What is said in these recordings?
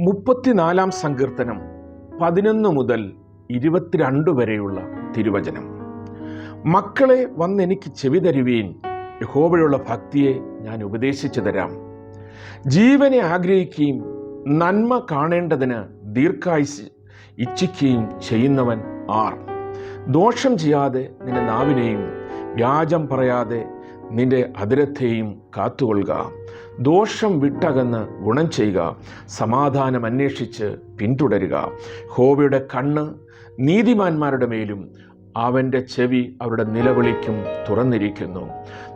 മുപ്പത്തിനാലാം സങ്കീർത്തനം പതിനൊന്ന് മുതൽ ഇരുപത്തിരണ്ട് വരെയുള്ള തിരുവചനം. മക്കളെ വന്നെനിക്ക് ചെവി തരുവീൻ യഹോബയുള്ള ഭക്തിയെ ഞാൻ ഉപദേശിച്ചു തരാം. ജീവനെ ആഗ്രഹിക്കുകയും നന്മ കാണേണ്ടതിന് ദീർഘായുസ് ഇച്ഛിക്കുകയും ചെയ്യുന്നവൻ ആർ. ദോഷം ചെയ്യാതെ നിന്റെ നാവിനെയും വ്യാജം പറയാതെ നിന്റെ അതിരത്തെയും കാത്തുകൊള്ളുക. ദോഷം വിട്ടകന്ന് ഗുണം ചെയ്യുക. സമാധാനം അന്വേഷിച്ച് പിന്തുടരുക. ഹോവയുടെ കണ്ണ് നീതിമാന്മാരുടെ മേലും അവന്റെ ചെവി അവരുടെ നിലവിളിക്കും തുറന്നിരിക്കുന്നു.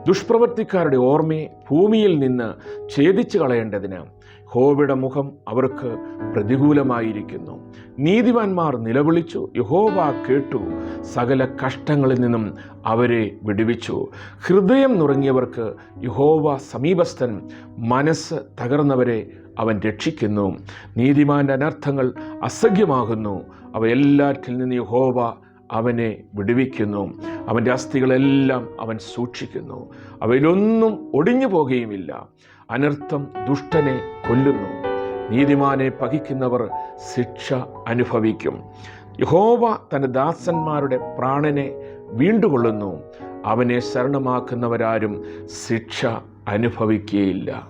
ദുഷ്പ്രവർത്തിക്കാരുടെ ഓർമ്മയെ ഭൂമിയിൽ നിന്ന് ഛേദിച്ചു കളയേണ്ടതിന് യഹോവയുടെ മുഖം അവർക്ക് പ്രതികൂലമായിരിക്കുന്നു. നീതിമാന്മാർ നിലവിളിച്ചു യഹോവ കേട്ടു സകല കഷ്ടങ്ങളിൽ നിന്നും അവരെ വിടുവിച്ചു. ഹൃദയം നുറങ്ങിയവർക്ക് യഹോവ സമീപസ്ഥൻ മനസ്സ് തകർന്നവരെ അവൻ രക്ഷിക്കുന്നു. നീതിമാന്റെ അനർത്ഥങ്ങൾ അസഖ്യമാകുന്നു അവയെല്ലാറ്റിൽ നിന്ന് യഹോവ അവനെ വിടുവിക്കുന്നു. അവന്റെ അസ്ഥികളെല്ലാം അവൻ സൂക്ഷിക്കുന്നു. അവയിലൊന്നും ഒടിഞ്ഞു പോകുകയുമില്ല. അനർത്ഥം ദുഷ്ടനെ കൊല്ലുന്നു. നീതിമാനെ പകിക്കുന്നവർ ശിക്ഷ അനുഭവിക്കും. യഹോവ തന്റെ ദാസന്മാരുടെ പ്രാണനെ വീണ്ടുകൊള്ളുന്നു. അവനെ ശരണമാക്കുന്നവരാരും ശിക്ഷ അനുഭവിക്കുകയില്ല.